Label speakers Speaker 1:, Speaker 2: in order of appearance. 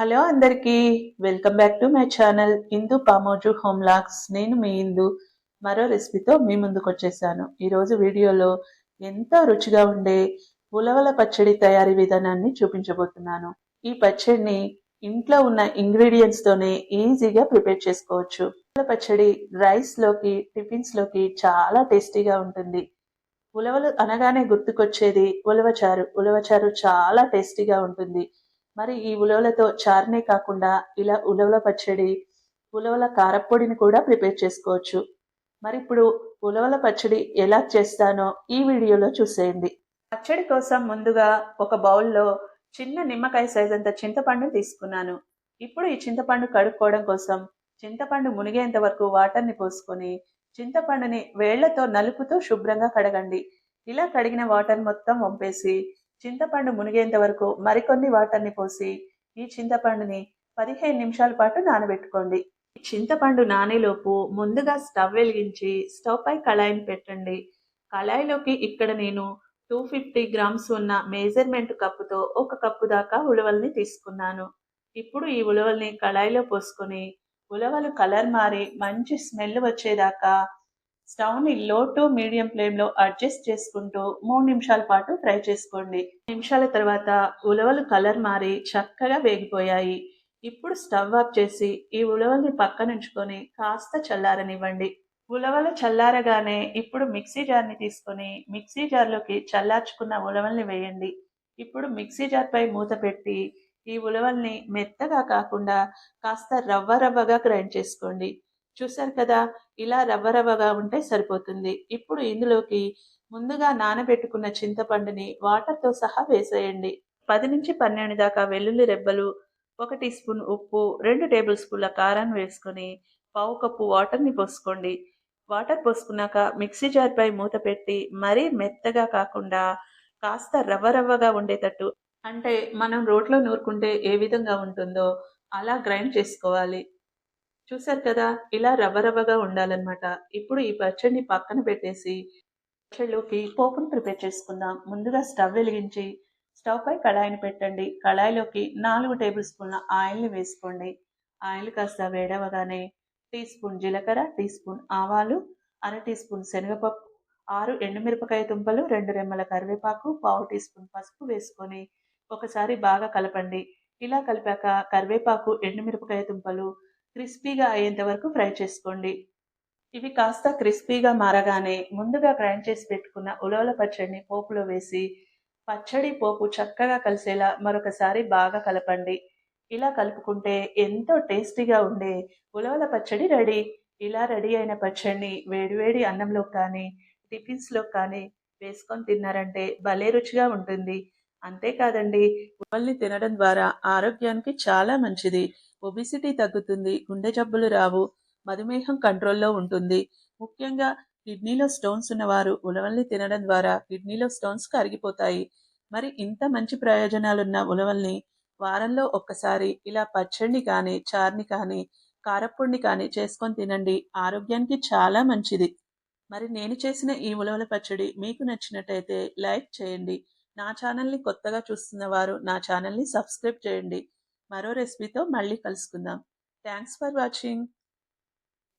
Speaker 1: Hello అందరికీ welcome back to my channel Indu Pamoju home logs నేను మీ ఇందు మరో రెసిపీతో మీ ముందుకు వచ్చేసాను. ఈరోజు వీడియోలో ఎంతో రుచిగా ఉండే ఉలవల పచ్చడి తయారీ విధానాన్ని చూపించబోతున్నాను. ఈ పచ్చడిని ఇంట్లో ఉన్న ఇంగ్రీడియంట్స్తోనే ఈజీగా ప్రిపేర్ చేసుకోవచ్చు. ఉలవల పచ్చడి రైస్లోకి టిఫిన్స్లోకి చాలా టేస్టీగా ఉంటుంది. ఉలవలు అనగానే గుర్తుకొచ్చేది ఉలవచారు. ఉలవచారు చాలా టేస్టీగా ఉంటుంది. మరి ఈ ఉలవలతో చారనే కాకుండా ఇలా ఉలవల పచ్చడి ఉలవల కారప్పొడిని కూడా ప్రిపేర్ చేసుకోవచ్చు. మరి ఇప్పుడు ఉలవల పచ్చడి ఎలా చేస్తానో ఈ వీడియోలో చూసేయండి. పచ్చడి కోసం ముందుగా ఒక బౌల్లో చిన్న నిమ్మకాయ సైజ్ అంత చింతపండు తీసుకున్నాను. ఇప్పుడు ఈ చింతపండు కడుక్కోవడం కోసం చింతపండు మునిగేంత వరకు వాటర్ని పోసుకొని చింతపండుని వేళ్ళతో నలుపుతూ శుభ్రంగా కడగండి. ఇలా కడిగిన వాటర్ మొత్తం వంపేసి చింతపండు మునిగేంత వరకు మరికొన్ని వాటర్ని పోసి ఈ చింతపండుని పదిహేను నిమిషాల పాటు నానబెట్టుకోండి. చింతపండు నానేలోపు ముందుగా స్టవ్ వెలిగించి స్టవ్ పై కళాయిని పెట్టండి. కళాయిలోకి ఇక్కడ నేను టూ ఫిఫ్టీ గ్రామ్స్ ఉన్న మేజర్మెంట్ కప్పుతో ఒక కప్పు దాకా ఉలవల్ని తీసుకున్నాను. ఇప్పుడు ఈ ఉలవల్ని కళాయిలో పోసుకొని ఉలవలు కలర్ మారి మంచి స్మెల్ వచ్చేదాకా స్టవ్ని లో టు మీడియం ఫ్లేమ్లో అడ్జస్ట్ చేసుకుంటూ మూడు నిమిషాల పాటు ఫ్రై చేసుకోండి. నిమిషాల తర్వాత ఉలవలు కలర్ మారి చక్కగా వేగిపోయాయి. ఇప్పుడు స్టవ్ ఆఫ్ చేసి ఈ ఉలవల్ని పక్కనుంచుకొని కాస్త చల్లారనివ్వండి. ఉలవలు చల్లారగానే ఇప్పుడు మిక్సీ జార్ని తీసుకొని మిక్సీ జార్లోకి చల్లార్చుకున్న ఉలవల్ని వేయండి. ఇప్పుడు మిక్సీ జార్పై మూత పెట్టి ఈ ఉలవల్ని మెత్తగా కాకుండా కాస్త రవ్వ రవ్వగా గ్రైండ్ చేసుకోండి. చూశారు కదా ఇలా రవ్వ రవ్వగా ఉంటే సరిపోతుంది. ఇప్పుడు ఇందులోకి ముందుగా నానబెట్టుకున్న చింతపండుని వాటర్తో సహా వేసేయండి. పది నుంచి పన్నెండు దాకా వెల్లుల్లి రెబ్బలు ఒక టీ స్పూన్ ఉప్పు రెండు టేబుల్ స్పూన్ల కారాన్ని వేసుకొని పావు కప్పు వాటర్ని పోసుకోండి. వాటర్ పోసుకున్నాక మిక్సీ జార్పై మూత పెట్టి మరీ మెత్తగా కాకుండా కాస్త రవ్వ రవ్వగా ఉండేటట్టు అంటే మనం రోట్లో నూరుకుంటే ఏ విధంగా ఉంటుందో అలా గ్రైండ్ చేసుకోవాలి. చూసారు కదా ఇలా రవ్వ రవ్వగా ఉండాలన్నమాట. ఇప్పుడు ఈ పచ్చడిని పక్కన పెట్టేసి పచ్చడిలోకి పోపును ప్రిపేర్ చేసుకుందాం. ముందుగా స్టవ్ వెలిగించి స్టవ్ పై కళాయిని పెట్టండి. కళాయిలోకి నాలుగు టేబుల్ స్పూన్ల ఆయిల్ని వేసుకోండి. ఆయిల్ కాస్త వేడవగానే టీ స్పూన్ జీలకర్ర టీ స్పూన్ ఆవాలు అర టీ స్పూన్ శనగపప్పు ఆరు ఎండుమిరపకాయ తుంపలు రెండు రెమ్మల కరివేపాకు పావు టీ స్పూన్ పసుపు వేసుకొని ఒకసారి బాగా కలపండి. ఇలా కలిపాక కరివేపాకు ఎండుమిరపకాయ తుంపలు క్రిస్పీగా అయ్యేంత వరకు ఫ్రై చేసుకోండి. ఇవి కాస్త క్రిస్పీగా మారగానే ముందుగా గ్రైండ్ చేసి పెట్టుకున్న ఉలవల పచ్చడిని పోపులో వేసి పచ్చడి పోపు చక్కగా కలిసేలా మరొకసారి బాగా కలపండి. ఇలా కలుపుకుంటే ఎంతో టేస్టీగా ఉండే ఉలవల పచ్చడి రెడీ. ఇలా రెడీ అయిన పచ్చడిని వేడివేడి అన్నంలో కానీ టిఫిన్స్లో కానీ వేసుకొని తిన్నారంటే భలే రుచిగా ఉంటుంది. అంతేకాదండి ఉలవల్ని తినడం ద్వారా ఆరోగ్యానికి చాలా మంచిది. ఒబిసిటీ తగ్గుతుంది గుండె జబ్బులు రావు మధుమేహం కంట్రోల్లో ఉంటుంది. ముఖ్యంగా కిడ్నీలో స్టోన్స్ ఉన్నవారు ఉలవల్ని తినడం ద్వారా కిడ్నీలో స్టోన్స్ కరిగిపోతాయి. మరి ఇంత మంచి ప్రయోజనాలున్న ఉలవల్ని వారంలో ఒక్కసారి ఇలా పచ్చడిని కానీ చార్ని కానీ కారప్పొడిని కానీ చేసుకొని తినండి. ఆరోగ్యానికి చాలా మంచిది. మరి నేను చేసిన ఈ ఉలవల పచ్చడి మీకు నచ్చినట్టయితే లైక్ చేయండి. నా ఛానల్ని కొత్తగా చూస్తున్న వారు నా ఛానల్ని సబ్స్క్రైబ్ చేయండి. మరో రెసిపీతో మళ్ళీ కలుసుకుందాం. Thanks for watching.